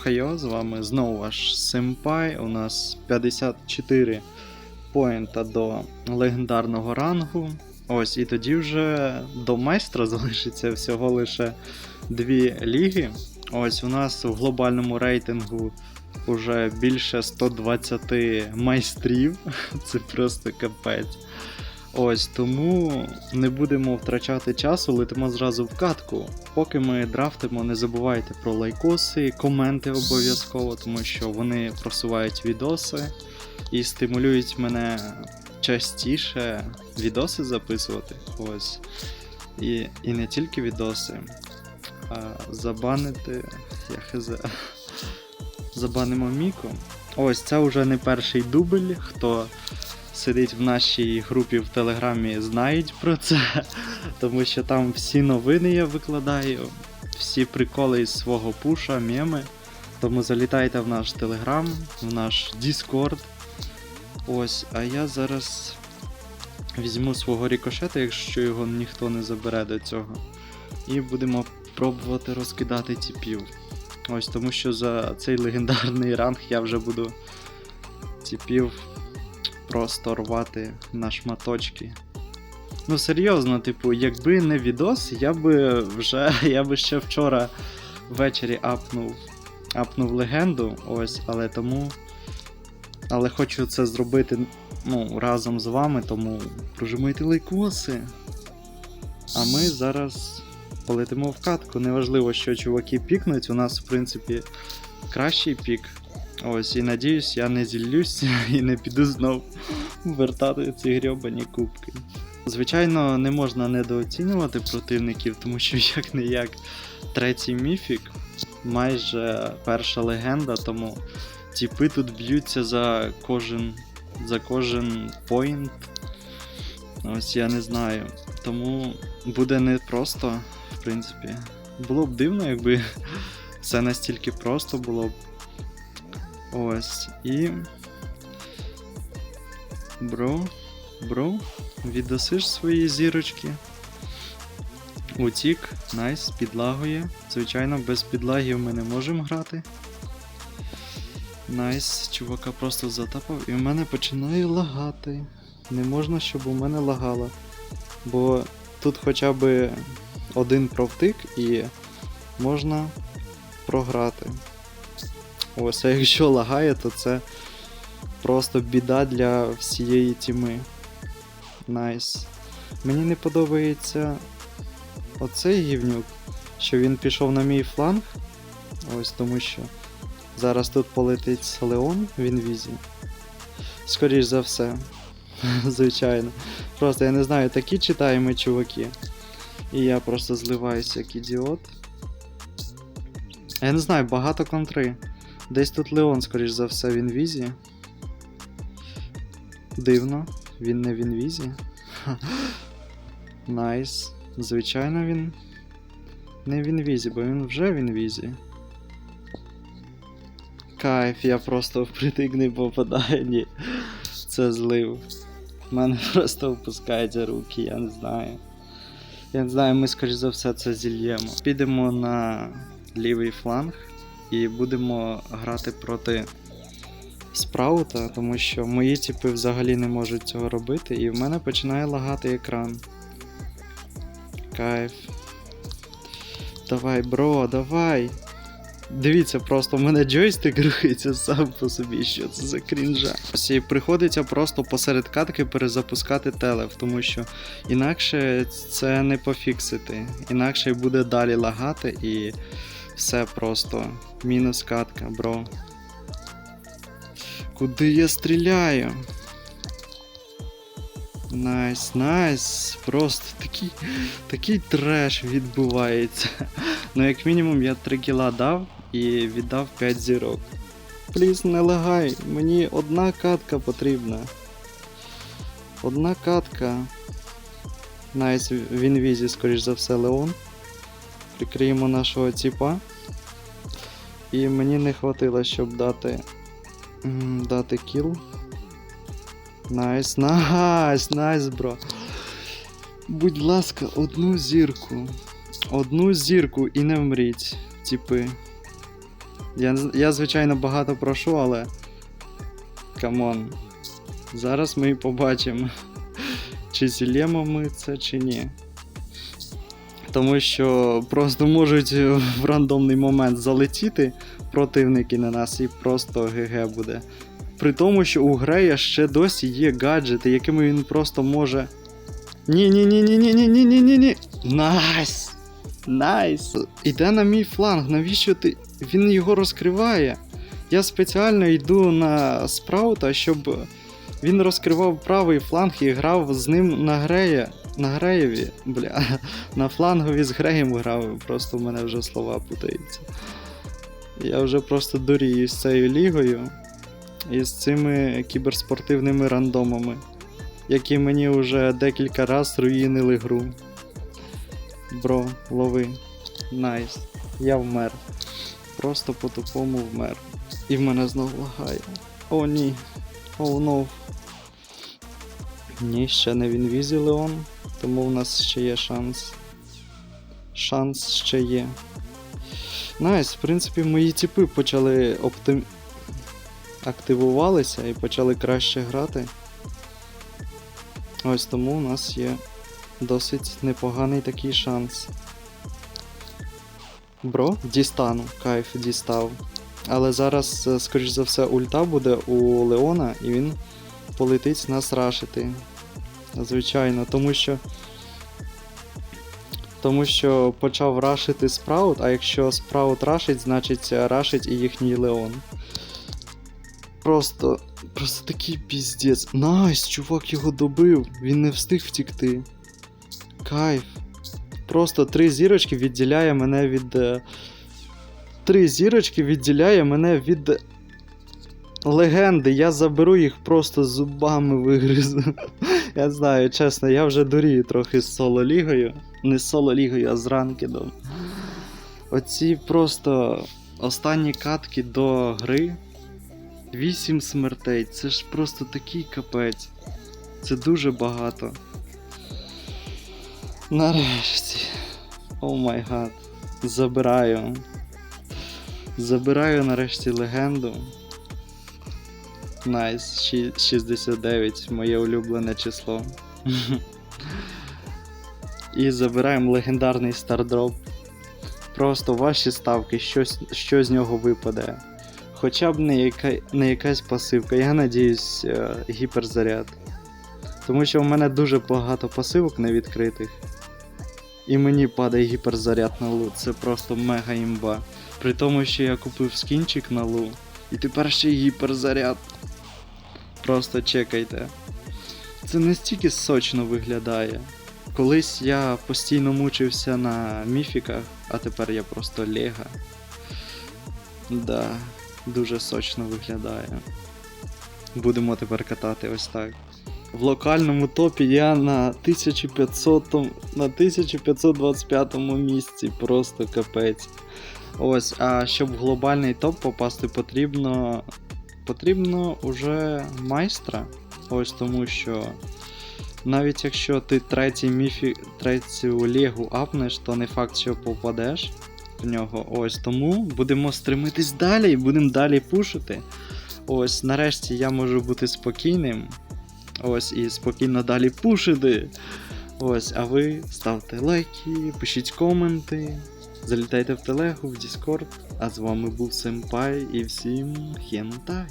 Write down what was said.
Охайо, з вами знову ваш Симпай. У нас 54 поінта до легендарного рангу. Ось, і тоді вже до майстра залишиться всього лише дві ліги. Ось у нас в глобальному рейтингу вже більше 120 майстрів. Це просто капець. Ось тому не будемо втрачати часу, летимо зразу в катку. Поки ми драфтимо, не забувайте про лайкоси, коменти обов'язково, тому що вони просувають відоси і стимулюють мене частіше відоси записувати. Ось. І, і не тільки відоси, а забанити. Я хз. Забанимо Міку. Ось це вже не перший дубль. Хто сидить в нашій групі в Телеграмі, знають про це, тому що там всі новини я викладаю, всі приколи із свого пуша, меми. Тому залітайте в наш Телеграм, в наш Discord. Ось, а я зараз візьму свого рікошета, якщо його ніхто не забере до цього. І будемо пробувати розкидати тіпів. Ось тому що за цей легендарний ранг я вже буду тіпів просто рвати на шматочки. Ну, серйозно, типу, якби не відос, я би вже. Я би ще вчора ввечері апнув. Апнув легенду, ось, але тому. Але хочу це зробити ну, разом з вами, тому прожимайте лайкоси. А ми зараз полетимо в катку. Неважливо, що чуваки пікнуть, у нас, в принципі, кращий пік. Ось, і надіюсь, я не зіллюсь і не піду знов вертати ці грьобані кубки. Звичайно, не можна недооцінювати противників, тому що як не як третій міфік, майже перша легенда, тому тіпи тут б'ються за кожен за кожен поінт. Ось я не знаю. Тому буде не просто, в принципі. Було б дивно, якби все настільки просто було б. Ось. І. Бро. Бро. Віддасиш свої зірочки. Утік. Найс, підлагує. Звичайно, без підлагів ми не можемо грати. Найс, чувака просто затапав і в мене починає лагати. Не можна, щоб у мене лагало. Бо тут хоча б один провтик і можна програти. Ось, а якщо лагає, то це просто біда для всієї тіми. Найс. Мені не подобається оцей гівнюк, що він пішов на мій фланг. Ось тому що зараз тут полетить Леон в інвізі. Скоріш за все. Звичайно. Просто я не знаю, такі читаємо чуваки. І я просто зливаюся як ідіот. Я не знаю, багато контри. Десь тут Леон, скоріш за все, в інвізі. Дивно, він не в інвізі. Найс. Звичайно, він не в інвізі, бо він вже в інвізі. Кайф, я просто впритик не попадаю, ні. Це злив. У мене просто опускаються руки, я не знаю. Я не знаю, ми, скоріш за все, це зільємо. Підемо на лівий фланг і будемо грати проти спраута, тому що мої тіпи взагалі не можуть цього робити, і в мене починає лагати екран. Кайф. Давай, бро, давай. Дивіться, просто в мене джойстик рухається сам по собі, що це за крінжа. І приходиться просто посеред катки перезапускати телев, тому що інакше це не пофіксити. Інакше буде далі лагати і все просто. Мінус катка, бро. Куди я стріляю? Найс, найс. Просто такий, такий треш відбувається. Ну, як мінімум, я 3 кіла дав і віддав 5 зірок. Пліс, не лагай, мені одна катка потрібна. Одна катка. Найс, в інвізі, скоріш за все, Леон. Прикриємо нашого тіпа. І мені не хватило, щоб дати. дати кіл. Найс, найс, найс, бро. Будь ласка, одну зірку. Одну зірку і не вмріть, типи. Я, я звичайно, багато прошу, але. Камон. Зараз ми і побачимо, чи зілємо ми це, чи ні. Тому що просто можуть в рандомний момент залетіти противники на нас і просто ГГ буде. При тому, що у Грея ще досі є гаджети, якими він просто може. ні ні ні ні ні ні ні ні ні ні Найс! Найс! Іде на мій фланг, навіщо ти. Він його розкриває. Я спеціально йду на спраута, щоб він розкривав правий фланг і грав з ним на Грея. На Греєві, бля, на флангові з Греєм грав, просто в мене вже слова путаються. Я вже просто дурію з цією лігою і з цими кіберспортивними рандомами, які мені вже декілька раз руїнили гру. Бро, лови. Найс. Я вмер. Просто по-тупому вмер. І в мене знов лагає. О, ні. О, нов. Ні, ще не в інвізі Леон, тому в нас ще є шанс. Шанс ще є. Найс, в принципі, мої тіпи почали оптим... активувалися і почали краще грати. Ось тому у нас є досить непоганий такий шанс. Бро, дістану, кайф, дістав. Але зараз, е, скоріш за все, ульта буде у Леона, і він полетить нас рашити. Звичайно, тому що. Тому що почав рашити спраут, а якщо спраут рашить, значить рашить і їхній Леон. Просто. Просто такий піздець. Найс, чувак його добив. Він не встиг втікти. Кайф. Просто три зірочки відділяє мене від. Три зірочки відділяє мене від. Легенди, я заберу їх просто зубами вигризу. Я знаю, чесно, я вже дурію трохи з соло-лігою. Не з соло-лігою, а з ранкедом. Оці просто останні катки до гри. 8 смертей. Це ж просто такий капець. Це дуже багато. Нарешті. О май гад. Забираю. Забираю нарешті легенду. Найс, щі- 69, моє улюблене число. І забираємо легендарний стардроп. Просто ваші ставки, що, що з нього випаде. Хоча б не, яка, не якась пасивка, я надіюсь, е, гіперзаряд. Тому що в мене дуже багато пасивок не відкритих. І мені падає гіперзаряд на лут. Це просто мега імба. При тому, що я купив скінчик на лу. І тепер ще гіперзаряд. Просто чекайте. Це настільки сочно виглядає. Колись я постійно мучився на міфіках, а тепер я просто лега. Да, дуже сочно виглядає. Будемо тепер катати ось так. В локальному топі я на 1500 на 1525 місці, просто капець. Ось, а щоб в глобальний топ попасти, потрібно. Потрібно уже майстра. Ось тому що. Навіть якщо ти третій міфі, третю лігу апнеш, то не факт, що попадеш в нього. Ось тому будемо стремитись далі і будемо далі пушити. Ось, нарешті я можу бути спокійним. Ось, і спокійно далі пушити. Ось, а ви ставте лайки, пишіть коменти, залітайте в телегу, в Discord. А з вами був Сенпай і всім хентай.